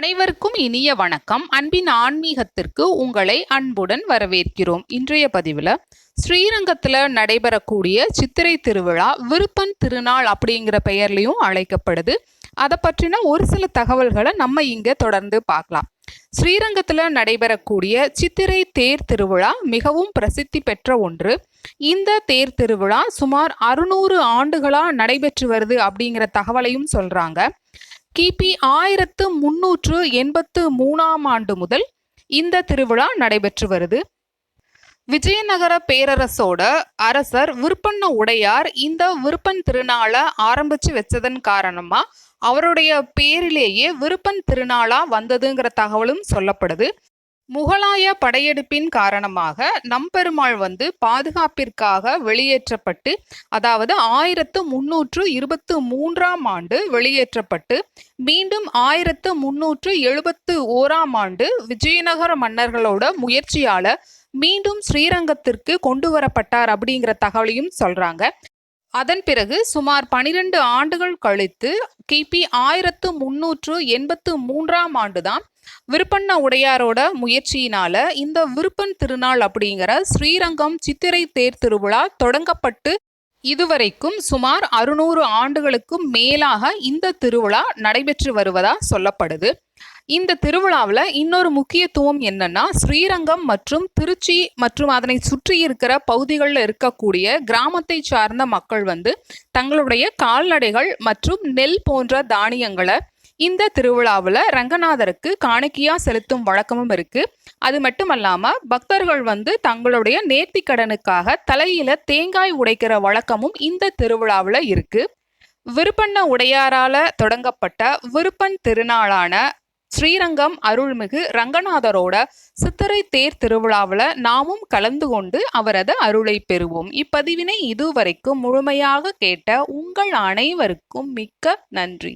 அனைவருக்கும் இனிய வணக்கம். அன்பின் ஆன்மீகத்திற்கு உங்களை அன்புடன் வரவேற்கிறோம். இன்றைய பதிவில் ஸ்ரீரங்கத்தில் நடைபெறக்கூடிய சித்திரை திருவிழா விருப்பன் திருநாள் அப்படிங்கிற பெயர்லையும் அழைக்கப்படுது. அதை பற்றின ஒரு சில தகவல்களை நம்ம இங்கே தொடர்ந்து பார்க்கலாம். ஸ்ரீரங்கத்தில் நடைபெறக்கூடிய சித்திரை தேர் திருவிழா மிகவும் பிரசித்தி பெற்ற ஒன்று. இந்த தேர் திருவிழா சுமார் அறுநூறு ஆண்டுகளாக நடைபெற்று வருது அப்படிங்கிற தகவலையும் சொல்கிறாங்க கிபி ஆயிரத்து முன்னூற்று எண்பத்து மூணாம் ஆண்டு முதல் இந்த திருவிழா நடைபெற்று வருது. விஜயநகர பேரரசோட அரசர் விருப்பண்ண உடையார் இந்த விருப்பன் திருநாளை ஆரம்பிச்சு வச்சதன் காரணமா அவருடைய பேரிலேயே விருப்பன் திருநாளா வந்ததுங்கிற தகவலும் சொல்லப்படுது. முகலாய படையெடுப்பின் காரணமாக நம்பெருமாள் வந்து பாதுகாப்பிற்காக வெளியேற்றப்பட்டு அதாவது ஆயிரத்து முன்னூற்று இருபத்து மூன்றாம் ஆண்டு வெளியேற்றப்பட்டு மீண்டும் ஆயிரத்து முன்னூற்று எழுபத்து ஓராம் ஆண்டு விஜயநகர மன்னர்களோட முயற்சியால மீண்டும் ஸ்ரீரங்கத்திற்கு கொண்டு வரப்பட்டார் அப்படிங்கிற தகவலையும் சொல்றாங்க. அதன் பிறகு சுமார் பனிரெண்டு ஆண்டுகள் கழித்து கிபி ஆயிரத்து முன்னூற்று எண்பத்து மூன்றாம் ஆண்டுதான் விருப்பண்ண உடையாரோட முயற்சியினால இந்த விருப்பன் திருநாள் அப்படிங்கிற ஸ்ரீரங்கம் சித்திரை தேர் திருவிழா தொடங்கப்பட்டு இதுவரைக்கும் சுமார் அறுநூறு ஆண்டுகளுக்கும் மேலாக இந்த திருவிழா நடைபெற்று வருவதா சொல்லப்படுது. இந்த திருவிழாவில் இன்னொரு முக்கியத்துவம் என்னன்னா ஸ்ரீரங்கம் மற்றும் திருச்சி மற்றும் அதனை சுற்றி இருக்கிற பகுதிகளில் இருக்கக்கூடிய கிராமத்தை சார்ந்த மக்கள் வந்து தங்களுடைய கால்நடைகள் மற்றும் நெல் போன்ற தானியங்களை இந்த திருவிழாவில் ரங்கநாதருக்கு காணிக்கையா செலுத்தும் வழக்கமும் இருக்கு. அது மட்டும் பக்தர்கள் வந்து தங்களுடைய நேர்த்தி கடனுக்காக தலையில தேங்காய் உடைக்கிற வழக்கமும் இந்த திருவிழாவில் இருக்கு. விருப்பண்ண உடையாரால தொடங்கப்பட்ட விருப்பன் திருநாளான ஸ்ரீரங்கம் அருள்மிகு ரங்கநாதரோட சித்திரை தேர் திருவிழாவில் நாமும் கலந்து கொண்டு அவரது அருளை பெறுவோம். இப்பதிவினை இதுவரைக்கும் முழுமையாக கேட்ட உங்கள் அனைவருக்கும் மிக்க நன்றி.